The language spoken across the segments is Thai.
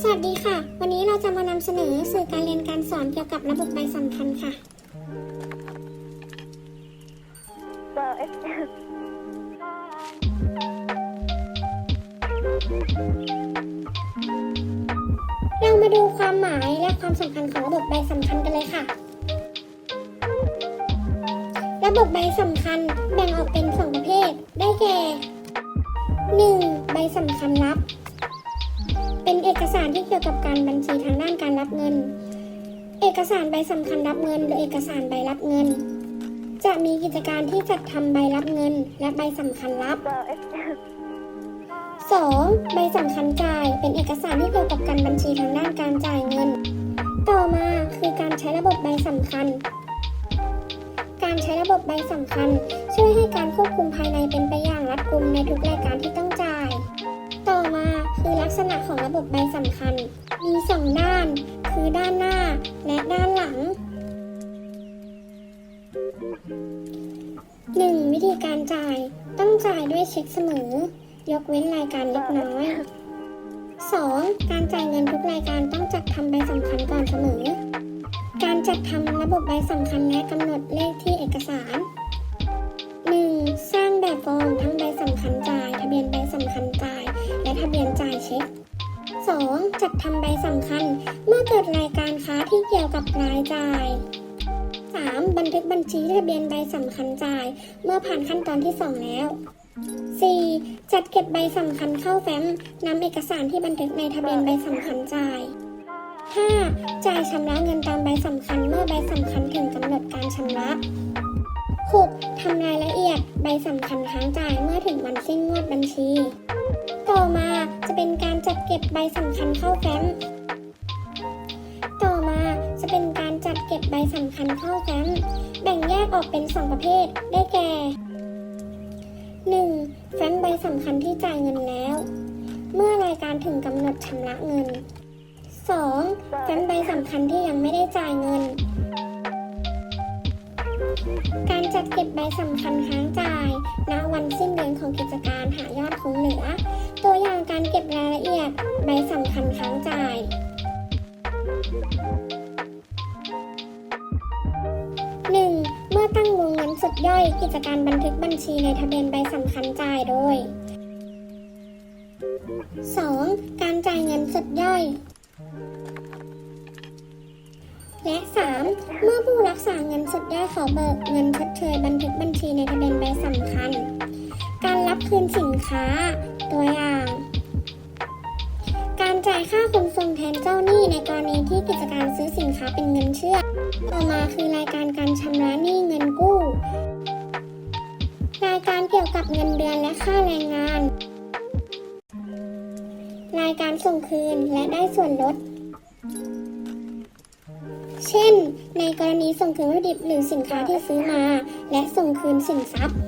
สวัสดีค่ะ วันนี้เราจะมานำเสนอสื่อการเรียนการสอนเกี่ยวกับระบบใบสำคัญค่ะ เรามาดูความหมายและความสำคัญของระบบใบสำคัญกันเลยค่ะ ระบบใบสำคัญแบ่งออกเป็นสองประเภท ได้แก่ 1. ใบสำคัญลับ สารที่เกี่ยวกับการบัญชีทางด้านการรับเงิน เอกสารใบสำคัญรับเงิน หรือเอกสารใบรับเงิน จะมีกิจการที่จัดทำใบรับเงิน และใบสำคัญลับ 2. ใบสำคัญจ่าย เป็นเอกสารที่เกี่ยวกับการบัญชีทางด้านการจ่ายเงิน ต่อมาคือการใช้ระบบใบสำคัญ การใช้ระบบใบสำคัญ ช่วยให้การควบคุมภายในเป็นไปอย่างรัดกุมในทุกรายการที่ต้อง ษณะของระบบใบสำคัญ มีสองด้าน คือด้านหน้าและด้านหลัง 1. วิธีการจ่าย ต้องจ่ายด้วยเช็คเสมอ ยกเว้นรายการเล็กน้อย 2. การจ่ายเงินทุกรายการต้องจัดทำใบสำคัญก่อนเสมอ การจัดทำระบบใบสำคัญและกำหนดเลขที่เอกสาร ดรายการค้าที่เกี่ยวกับรายจ่าย 3. บันทึกบัญชีทะเบียนใบสำคัญจ่าย เมื่อผ่านขั้นตอนที่ 2 แล้ว 4. จัดเก็บใบสำคัญเข้าแฟ้มนำเอกสารที่บันทึกในทะเบียนใบสำคัญจ่าย 5. จ่ายชำระเงินตามใบสำคัญเมื่อใบสำคัญถึงกำหนดการชำระ 6. ทำรายละเอียดใบสำคัญค้างจ่ายเมื่อถึงวันสิ้นงวดบัญชี ต่อมาจะเป็นการจัดเก็บใบสำคัญเข้าแฟ้ม เป็นการจัดเก็บใบสำคัญเข้าแฟ้มแบ่งแยกออกเป็น 2 ประเภท ได้แก่ 1. แฟ้มใบสำคัญที่จ่ายเงินแล้ว เมื่อรายการถึงกำหนดชำระเงิน 2. แฟ้มใบสำคัญที่ยังไม่ได้จ่ายเงิน การจัดเก็บใบสำคัญค้างจ่าย ณ วันสิ้นเดือนของกิจการหายอดคงเหลือ ตัวอย่างการเก็บรายละเอียด ใบสำคัญค้างจ่าย 1. วงเงินสุดย่อยกิจการบันทึกบัญชีในทะเบียนใบสำคัญจ่ายโดย 2. การจ่ายเงินสดย่อย และ 3. เมื่อผู้รักษาเงินสดย่อยขอเบิกเงินชดเชยบันทึกบัญชีในทะเบียนใบสำคัญ การรับคืนสินค้า ตัวอย่าง จ่ายค่าขนส่งแทนเจ้าหนี้ในกรณีที่กิจการซื้อสินค้าเป็นเงินเชื่อ ต่อมาคือรายการการชำระหนี้เงินกู้ รายการเกี่ยวกับเงินเดือนและค่าแรงงาน รายการส่งคืนและได้ส่วนลด เช่น ในกรณีส่งคืนวัตถุดิบหรือสินค้าที่ซื้อมา และส่งคืนสินทรัพย์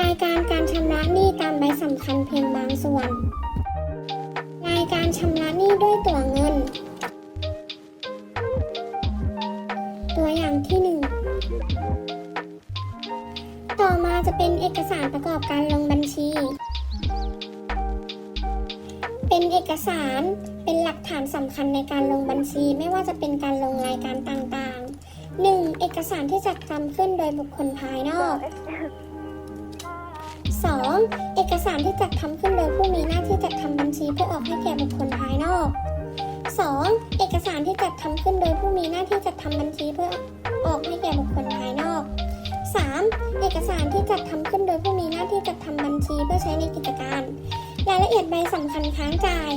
รายการการชำระหนี้ตามใบสำคัญเพียงบางส่วน การชำระหนี้ด้วยตั๋วเงิน ตัวอย่างที่หนึ่งต่อมาจะเป็นเอกสารประกอบการลงบัญชี เป็นเอกสารเป็นหลักฐานสำคัญในการลงบัญชีไม่ว่าจะเป็นการลงรายการต่างๆ 1. เอกสารที่จัดทำขึ้นโดยบุคคลภายนอก 2. เอกสารที่จัดทำขึ้นโดยผู้มีหน้าที่จัดทำบัญชีเพื่อออกให้แก่บุคคลภายนอก 2. เอกสารที่จัดทำขึ้นโดยผู้มีหน้าที่จัดทำบัญชีเพื่อออกให้แก่บุคคลภายนอก 3. เอกสารที่จัดทำขึ้นโดยผู้มีหน้าที่จัดทำบัญชีเพื่อใช้ในกิจการ รายละเอียดใบสำคัญค้างจ่าย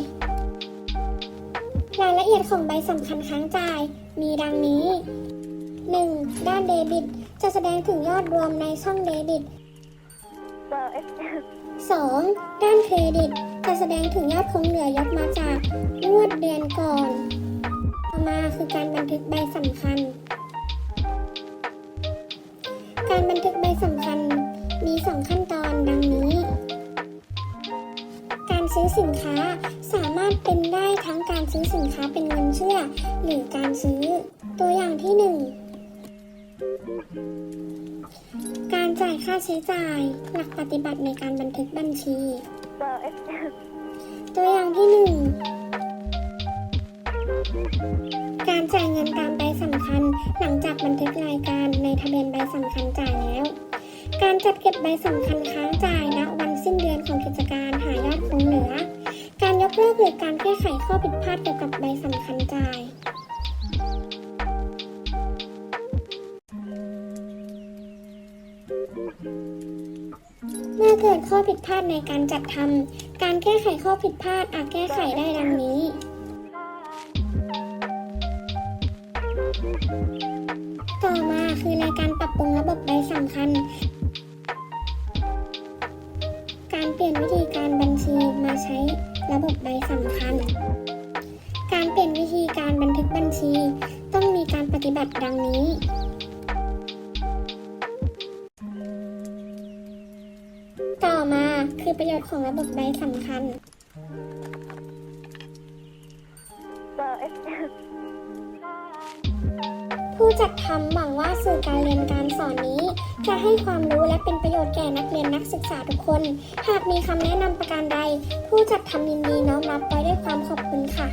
รายละเอียดของใบสำคัญค้างจ่าย มีดังนี้ 1. ด้านเดบิต จะแสดงถึงยอดรวมในช่องเดบิต 2. ด้านเครดิต จะแสดงถึงยอดคงเหลือยกมาจากงวดเดือนก่อน ต่อมาคือการบันทึกใบสำคัญ การบันทึกใบสำคัญมี 2 ขั้นตอนดังนี้ การซื้อสินค้าสามารถเป็นได้ทั้งการซื้อสินค้าเป็นเงินเชื่อ หรือการซื้อ ตัวอย่างที่ 1 จ่ายค่าใช้จ่าย หลักปฏิบัติในการบันทึกบัญชี ตัวอย่างที่ 1 การจ่ายเงินตามใบสำคัญ หลังจากบันทึกรายการในทะเบียนใบสำคัญจ่ายแล้ว การจัดเก็บใบสำคัญค้างจ่ายณวันสิ้นเดือนของกิจการหายอดคงเหลือ การยกเลิกหรือการแก้ไขข้อผิดพลาดเกี่ยวกับใบสำคัญจ่าย เกิดข้อผิดพลาดในการจัดทำการแก้ไขข้อผิดพลาดอาจแก้ไขได้ดังนี้ ต่อมาคือรายการปรับปรุงระบบใบสำคัญ การเปลี่ยนวิธีการบัญชีมาใช้ระบบใบสำคัญ การเปลี่ยนวิธีการบันทึกบัญชี ต้องมีการปฏิบัติดังนี้ คือประโยชน์ของระบบใดสำคัญ ผู้จัดทำหวังว่าสื่อการเรียนการสอนนี้ จะให้ความรู้และเป็นประโยชน์แก่นักเรียนนักศึกษาทุกคน หากมีคำแนะนำประการใด ผู้จัดทำยินดีน้อมรับไว้ด้วยความขอบคุณค่ะ